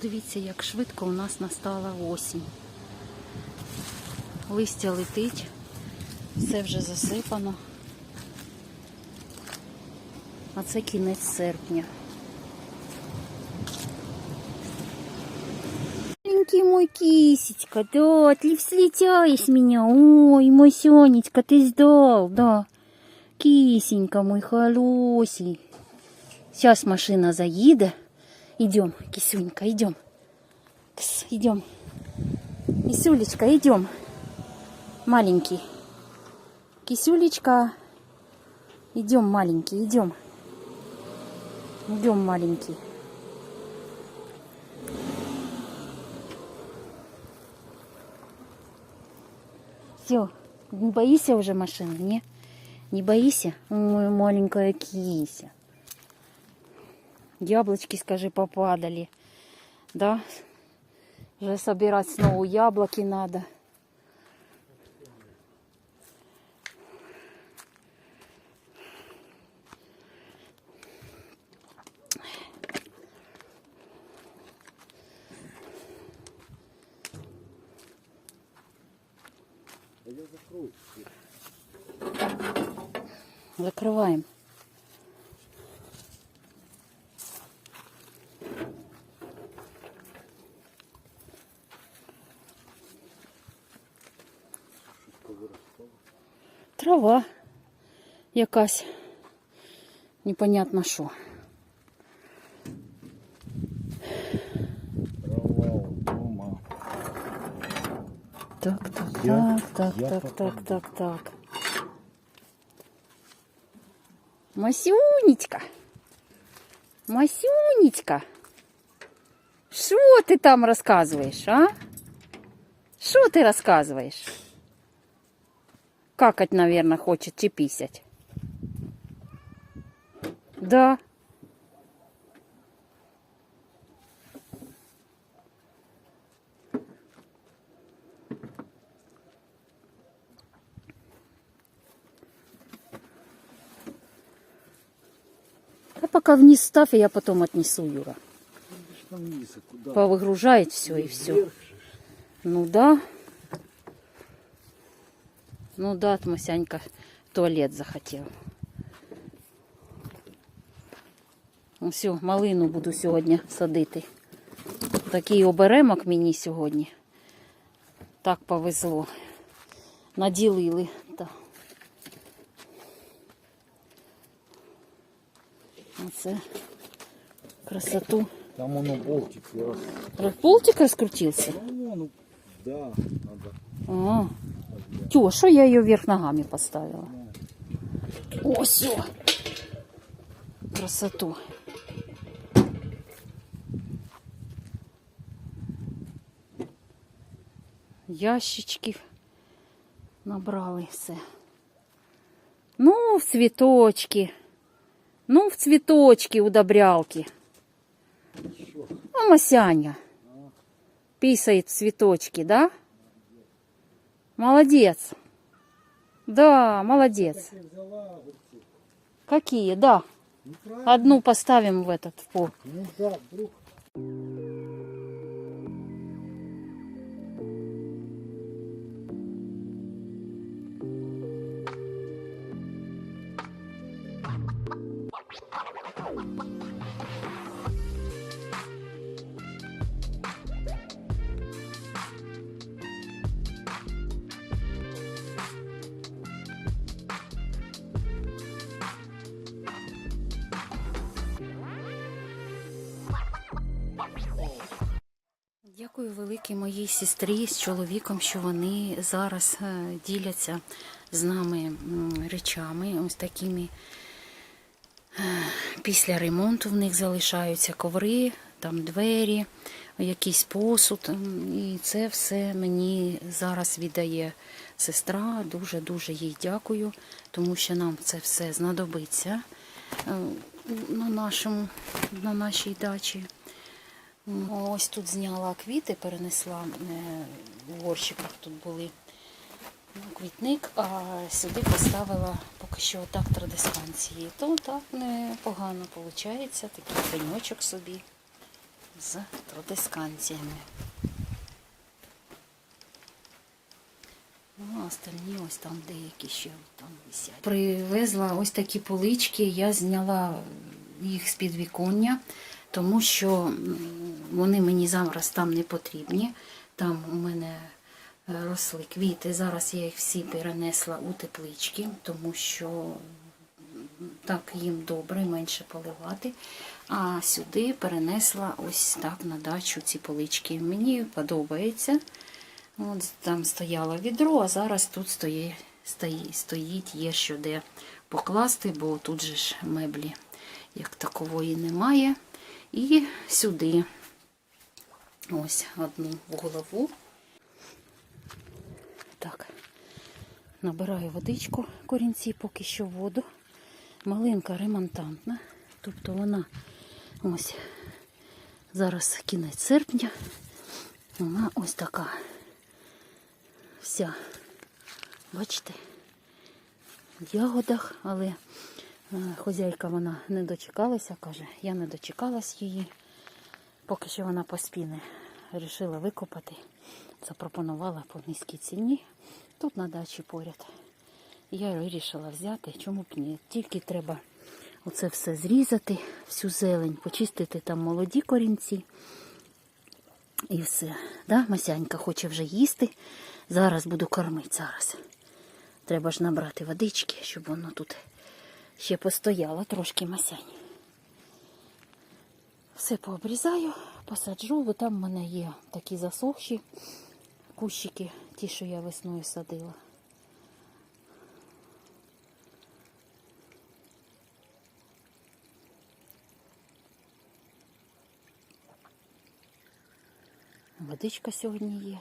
Подивіться, як швидко у нас настала осінь. Листя летить, все вже засипано. А це кінець серпня. Маленький мой кисечка, да, ты слетяешь меня. Ой, мой Сонечка, ты сдал, да. Кисенька мой холосий. Сейчас машина заедет. Идем, кисюнька, идем. Кс, идем. Кисюлечка, идем. Маленький. Кисюлечка. Идем, маленький, идем. Идем, маленький. Все, не боишься уже машины, не? Не боишься? Ой, маленькая кися. Яблочки, скажи, попадали. Да? Уже собирать снова яблоки надо. Закрываем. Трава якась. Непонятно що. Дома. Так, так, так, так, так, так, так, так. Масюнечка. Масюнечка. Що ти там розказуєш, а? Що ти розказуєш? Какать, наверное, хочет чи писать. Да. А пока вниз ставь, и я потом отнесу, Юра. Вниз, а? Повыгружает все и все. Ну да. Ну да, Тмасянька в туалет захотел. Ну все, малину буду сьогодні садити. Такий оберемок мені сьогодні. Так повезло. Наділили. Оце красоту. Там оно болтик раз. Полтик раскрутился? Ну, ну, да, надо. А. Тю, а що я її вверх ногами поставила? О, все. Красоту. Ящички набрали все. Ну, в цвіточки. Ну, в цвіточки удобрялки. Что? А Масяня писает в цветочки, да? Молодец. Да, молодец. Какие, да. Ну. Одну поставим в этот в пол. Ну да, вдруг. Дякую великій моїй сестрі з чоловіком, що вони зараз е, діляться з нами речами, ось такими. Е, Після ремонту в них залишаються коври, там двері, якийсь посуд. І це все мені зараз віддає сестра. Дуже-дуже їй дякую, тому що нам це все знадобиться е, на, нашому, на нашій дачі. Ось тут зняла квіти, перенесла е, в горщиках тут були ну, квітник, а сюди поставила поки що так традисканції. То так непогано виходить, такий пеньочок собі. з протисканціями. Ну, а остальні ось там деякі ще там висять. Привезла ось такі полички, я зняла їх з під віконня, тому що вони мені зараз там не потрібні. Там у мене е, росли квіти. Зараз я їх всі перенесла у теплички, тому що так їм добре, менше поливати. А сюди перенесла ось так на дачу ці полички. Мені подобається. От там стояло відро, а зараз тут стоїть, стоїть, стоїть є що де покласти, бо тут же ж меблі як такової немає. І сюди ось одну в голову. Так, набираю водичку, корінці поки що воду. Малинка ремонтантна, тобто вона ось зараз кінець серпня. Вона ось така вся, бачите, в ягодах, але хозяйка вона не дочекалася, каже, я не дочекалась її. Поки що вона поспіне. Вирішила викопати. Запропонувала по низькій ціні. Тут на дачі поряд. Я вирішила взяти, чому б ні. Тільки треба оце все зрізати, всю зелень, почистити там молоді корінці. І все. Да? Масянька хоче вже їсти. Зараз буду кормити зараз. Треба ж набрати водички, щоб воно тут ще постояло трошки масянь. Все пообрізаю, посаджу, бо там в мене є такі засохші кущики, ті, що я весною садила. Водичка сьогодні є.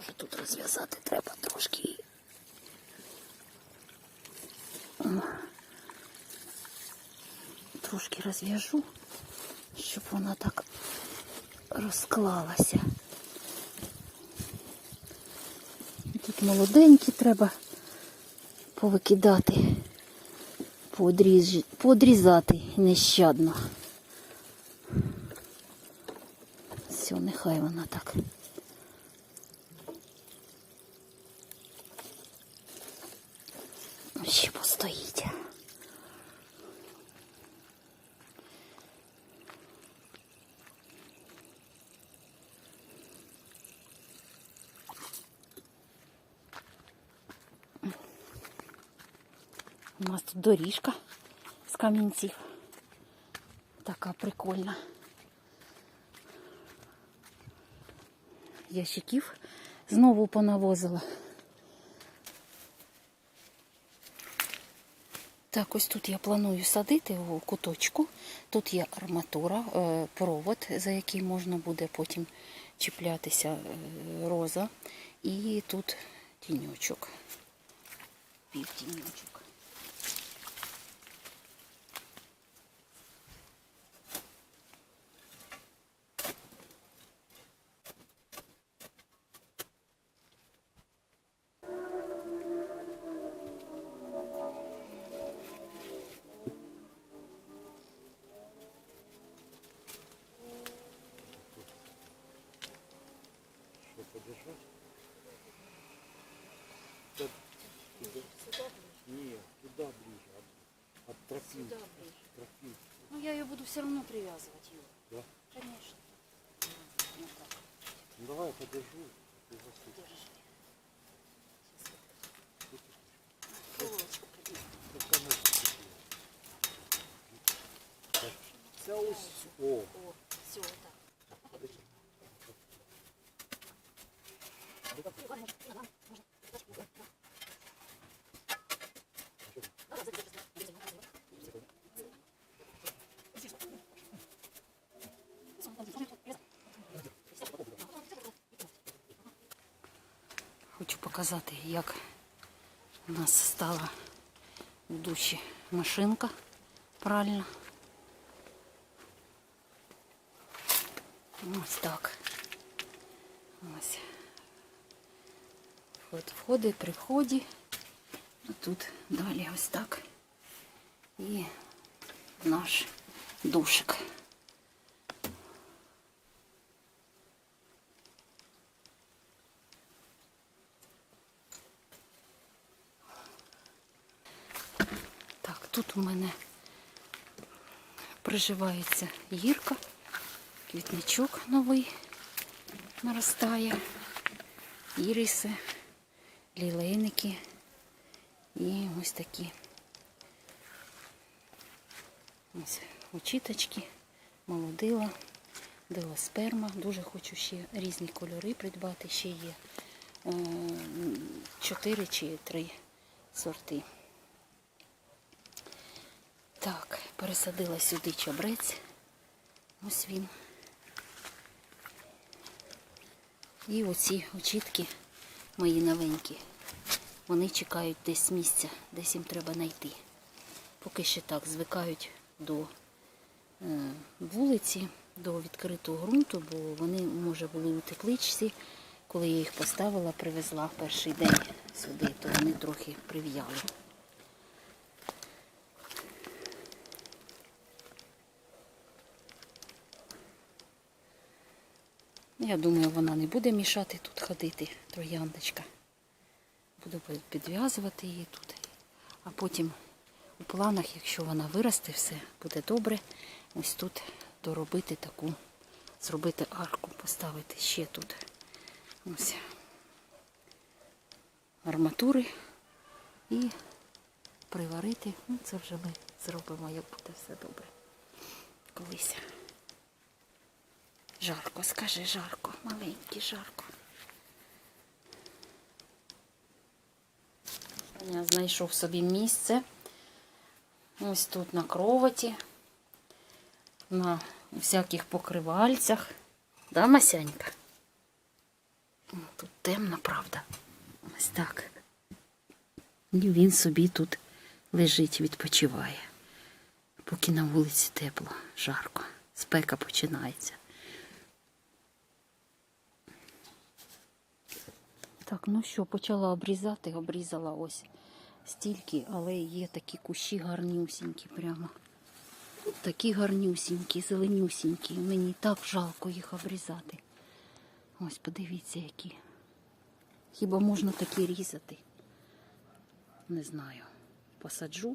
Може тут розв'язати треба трошки. її. О. Розв'яжу, щоб вона так розклалася. Тут молоденькі треба повикидати, подріз... подрізати нещадно. Все, нехай вона так. Ще постоїть. У нас тут доріжка з камінців. Така прикольна. Ящиків знову понавозила. Так, ось тут я планую садити у куточку. Тут є арматура, е, провод, за який можна буде потім чіплятися е, роза. І тут тіньочок. Півтіньочок. От, от тропинки. Тропинки. Ну, я ее буду все равно привязывать, Юр. Да? Конечно. Ну, так, Ну, давай я подержу. Ты засунь. держи. Пока мы закрепим. Так, Це ось. О, О, все, так. Показати, як у нас стала в душі машинка пральна. Ось так. Ось. От входи при вході. А тут далі ось так. І наш душик. Так, тут у мене приживається гірка, квітничок новий наростає, іриси, лілейники і ось такі ось очіточки, молодила, дилосперма. Дуже хочу ще різні кольори придбати. Ще є е, чотири чи три сорти. Так, пересадила сюди чабрець. Ось він. І оці очітки мої новенькі. Вони чекають десь місця, десь їм треба знайти. Поки ще так звикають до е, вулиці, до відкритого ґрунту, бо вони, може, були у тепличці. Коли я їх поставила, привезла перший день сюди, то вони трохи прив'яли. Я думаю, вона не буде мішати тут ходити, трояндочка. Буду підв'язувати її тут. А потім у планах, якщо вона виросте, все буде добре. Ось тут доробити таку, зробити арку, поставити ще тут. Ось арматури і приварити. Ну, це вже ми зробимо, як буде все добре. Колись. Жарко, скажи жарко, маленький жарко. Я знайшов собі місце. Ось тут на кроваті, на всяких покривальцях. Да, Масянька? Тут темно, правда. Ось так. І він собі тут лежить, відпочиває. Поки на вулиці тепло, жарко, спека починається. Так, ну що, почала обрізати, обрізала ось стільки, але є такі кущі гарнюсінькі прямо. Такі гарнюсінькі, зеленюсінькі. Мені так жалко їх обрізати. Ось подивіться, які. Хіба можна такі різати? Не знаю. Посаджу.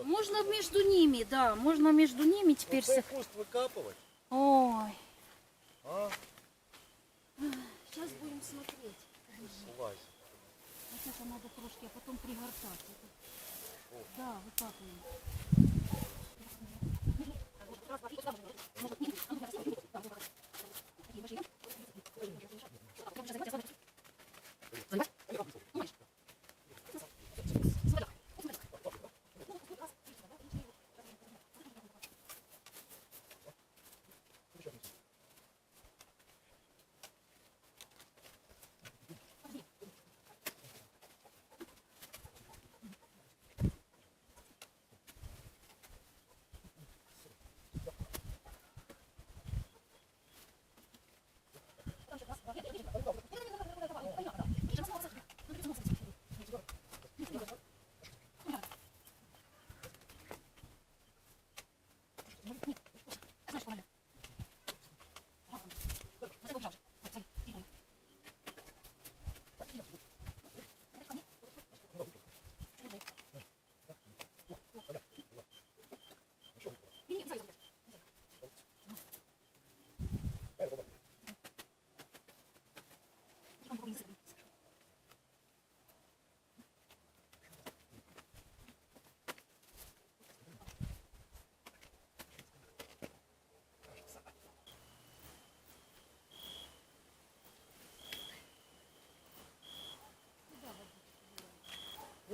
Можно между ними, да, можно между ними теперь... Цей со- куст викапувати? Ой, А? сейчас будем смотреть. Лазь. Вот это надо трошки, а потом пригортать. Это- Да, выкапываем.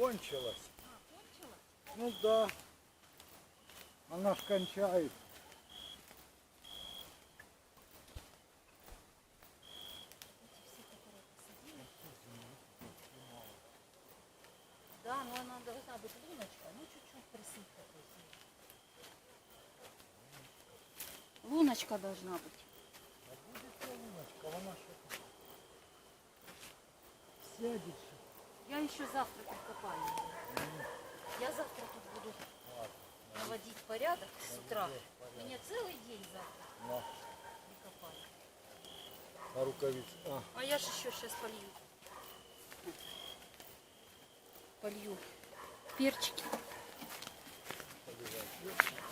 Кончилось. Ну да. Она ж кончает. Да, но она должна быть луночка, ну чуть-чуть присыпать. Луночка должна быть. А будет солнышко, она что сядет. Я еще завтра прикопаю. Я завтра тут буду наводить порядок с утра. Меня целый день завтра На, прикопаю. на рукавице. А, А я же еще сейчас полью. Полью перчики. поливай.